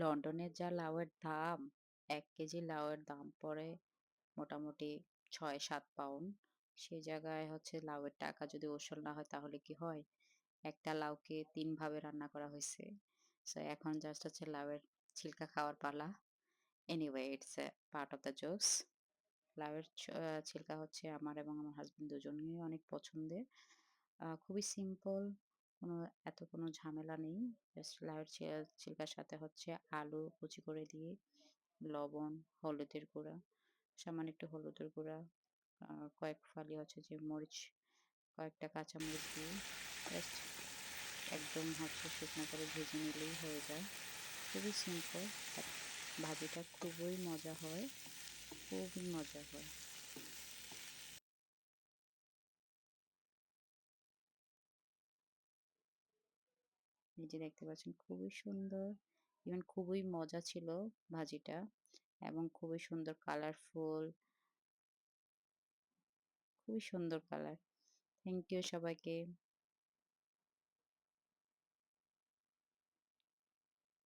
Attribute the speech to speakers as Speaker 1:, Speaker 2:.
Speaker 1: লন্ডনের যা লাউয়ের দাম, ১ কেজি লাউয়ের দাম পড়ে মোটামুটি ৬-৭ পাউন্ড। সে জায়গায় হচ্ছে লাউয়ের টাকা যদি ওসুল না হয় তাহলে কি হয়? একটা লাউকে ৩ ভাবে রান্না করা হয়েছে সো এখন জাস্ট হচ্ছে লাউয়ের ছিলকা খাওয়ার পালা। Anyway it's part of the jokes. লাউয়ের ছিলকা হচ্ছে আমার এবং আমার হাসব্যান্ড দুজনেরই অনেক পছন্দের। খুবই সিম্পল, কোনো এত কোনো ঝামেলা নেই। জাস্ট লাউয়ের ছিলকার সাথে হচ্ছে আলু কুচি করে দিয়ে, লবণ, হলুদের গুঁড়া, সামান্য একটু হলুদের গুঁড়া, কয়েক ফালি হচ্ছে যে মরিচ, কয়েকটা কাঁচামরিচ দিয়ে জাস্ট একদম হচ্ছে শুকনো করে ভেজে নিলেই হয়ে যায়। খুবই সিম্পল ভাজিটা খুবই মজা হয়, খুবই মজা হয়। এই যে দেখতে পাচ্ছেন খুবই সুন্দর ইভেন খুবই মজা ছিল ভাজিটা এবং খুবই সুন্দর কালারফুল। খুবই সুন্দর কালার। থ্যাংক ইউ সবাইকে।